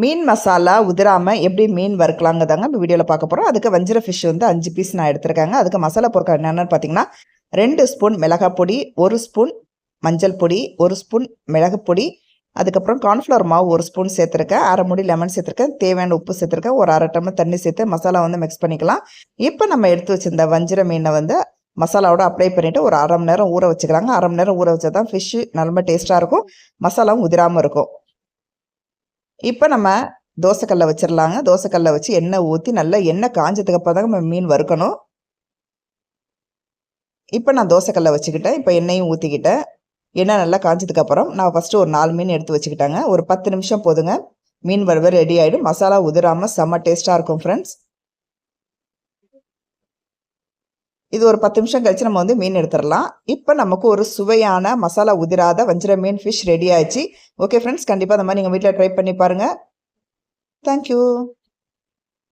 மீன் மசாலா உதிராமல் எப்படி மீன் வறுக்கலாங்க தாங்க வீடியோவில் பார்க்க போகிறோம் அதுக்கு வஞ்சிர ஃபிஷ் வந்து அஞ்சு பீஸ் நான் எடுத்திருக்காங்க. அதுக்கு மசாலா பொருட்கள் என்னென்னு பார்த்தீங்கன்னா ரெண்டு ஸ்பூன் மிளகாய் பொடி ஒரு ஸ்பூன் மஞ்சள் பொடி ஒரு ஸ்பூன் மிளகு பொடி அதுக்கப்புறம் கார்ன்ஃப்ளவர் மாவு ஒரு ஸ்பூன் சேர்த்துருக்கேன். அரை முடி லெமன் சேர்த்துருக்கேன். தேவையான உப்பு சேர்த்துருக்கேன். ஒரு அரை டம்ளர் தண்ணி சேர்த்து மசாலா வந்து மிக்ஸ் பண்ணிக்கலாம். இப்போ நம்ம எடுத்து வச்சிருந்த வஞ்சிர மீனை வந்து மசாலாவோட அப்ளை பண்ணிவிட்டு ஒரு அரை மணி நேரம் ஊற வச்சுக்கிறாங்க அரை மணி நேரம் ஊற வச்சா தான் ஃபிஷ்ஷு நல்ல டேஸ்ட்டாக இருக்கும். மசாலாவும் உதிராமல் இருக்கும். இப்போ நம்ம தோசைக்கல்லை வச்சிடலாங்க தோசைக்கல்லை வச்சு எண்ணெய் ஊற்றி நல்லா எண்ணெய் காஞ்சதுக்கு அப்புறம் தான் நம்ம மீன் வறுக்கணும். இப்போ நான் தோசைக்கல்லை வச்சுக்கிட்டேன். இப்போ எண்ணெயும் ஊற்றிக்கிட்டேன் எண்ணெய் நல்லா காஞ்சதுக்கு அப்புறம் நான் ஃபஸ்ட்டு ஒரு நாலு மீன் எடுத்து வச்சுக்கிட்டாங்க. ஒரு பத்து நிமிஷம் போதுங்க. மீன் வறுவ ரெடி ஆகிடும் மசாலா உதிராமல் செம்ம டேஸ்ட்டாக இருக்கும் ஃப்ரெண்ட்ஸ் இது ஒரு பத்து நிமிஷம் கழித்து நம்ம வந்து மீன் எடுத்துடலாம். இப்போ நமக்கு ஒரு சுவையான மசாலா உதிராத வஞ்சிர மீன் ஃபிஷ் ரெடி ஆயிடுச்சு. ஓகே ஃப்ரெண்ட்ஸ் கண்டிப்பாக அந்த மாதிரி நீங்கள் வீட்டில் ட்ரை பண்ணி பாருங்கள் தேங்க்யூ